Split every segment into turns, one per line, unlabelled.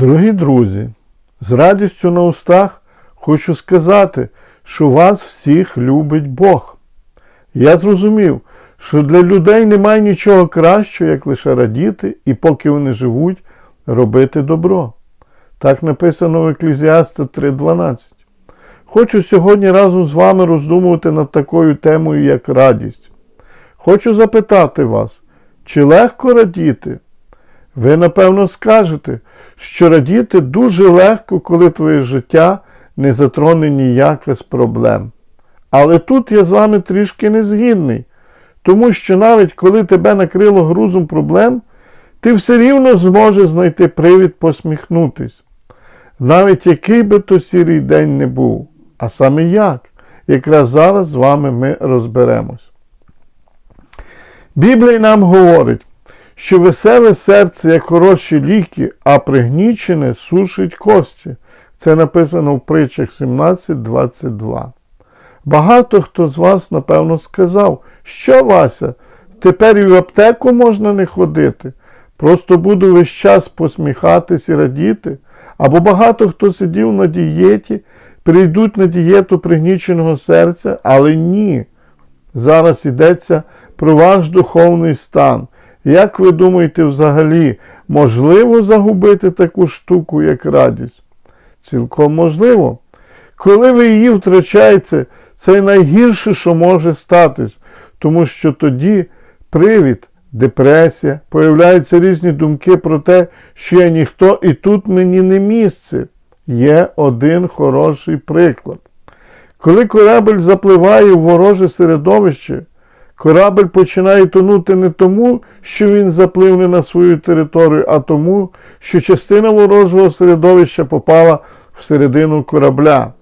Дорогі друзі, з радістю на устах хочу сказати, що вас всіх любить Бог. Я зрозумів, що для людей немає нічого кращого, як лише радіти, і поки вони живуть, робити добро. Так написано в Еклезіаста 3.12. Хочу сьогодні разом з вами роздумувати над такою темою, як радість. Хочу запитати вас, чи легко радіти? Ви, напевно, скажете, що радіти дуже легко, коли твоє життя не затроне ніяка з проблем. Але тут я з вами трішки не згідний, тому що навіть коли тебе накрило грузом проблем, ти все рівно зможеш знайти привід посміхнутись. Навіть який би то сірий день не був, а саме як, якраз зараз з вами ми розберемось. Біблія нам говорить, що веселе серце як хороші ліки, а пригнічене сушить кості. Це написано в притчах 17.22. Багато хто з вас, напевно, сказав, що Вася, тепер і в аптеку можна не ходити. Просто буду весь час посміхатись і радіти. Або багато хто сидів на дієті, прийдуть на дієту пригніченого серця, але ні. Зараз йдеться про ваш духовний стан. Як ви думаєте, взагалі, можливо загубити таку штуку, як радість? Цілком можливо. Коли ви її втрачаєте, це найгірше, що може статись, тому що тоді привід, депресія, появляються різні думки про те, що я ніхто і тут мені не місце. Є один хороший приклад. Коли корабель запливає в вороже середовище, корабель починає тонути не тому, що він заплив не на свою територію, а тому, що частина ворожого середовища попала всередину корабля.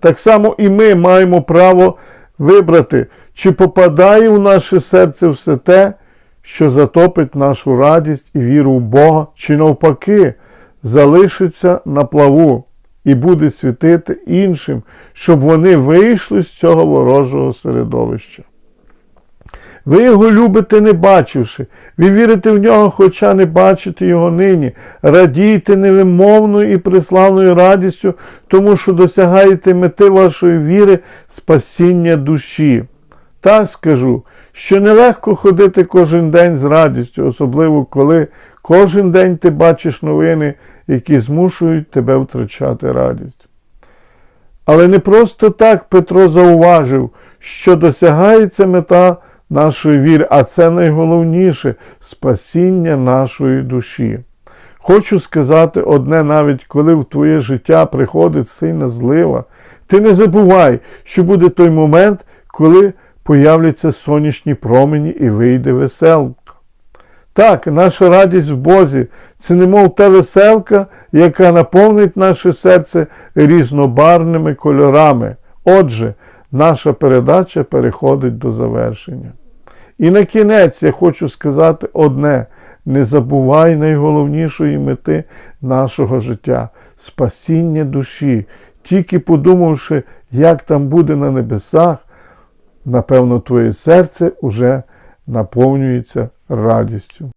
Так само і ми маємо право вибрати, чи попадає у наше серце все те, що затопить нашу радість і віру в Бога, чи навпаки, залишиться на плаву і буде світити іншим, щоб вони вийшли з цього ворожого середовища. Ви його любите, не бачивши, ви вірите в нього, хоча не бачите його нині. Радійте невимовною і приславною радістю, тому що досягаєте мети вашої віри, спасіння душі. Так скажу, що нелегко ходити кожен день з радістю, особливо коли кожен день ти бачиш новини, які змушують тебе втрачати радість. Але не просто так Петро зауважив, що досягається мета нашої віри, а це найголовніше спасіння нашої душі. Хочу сказати одне, навіть коли в твоє життя приходить сильна злива, ти не забувай, що буде той момент, коли появляться сонячні промені і вийде веселка. Так, наша радість в Бозі це немов та веселка, яка наповнить наше серце різнобарвними кольорами. Отже, наша передача переходить до завершення. І на кінець я хочу сказати одне: не забувай найголовнішої мети нашого життя спасіння душі. Тільки подумавши, як там буде на небесах, напевно, твоє серце уже наповнюється радістю.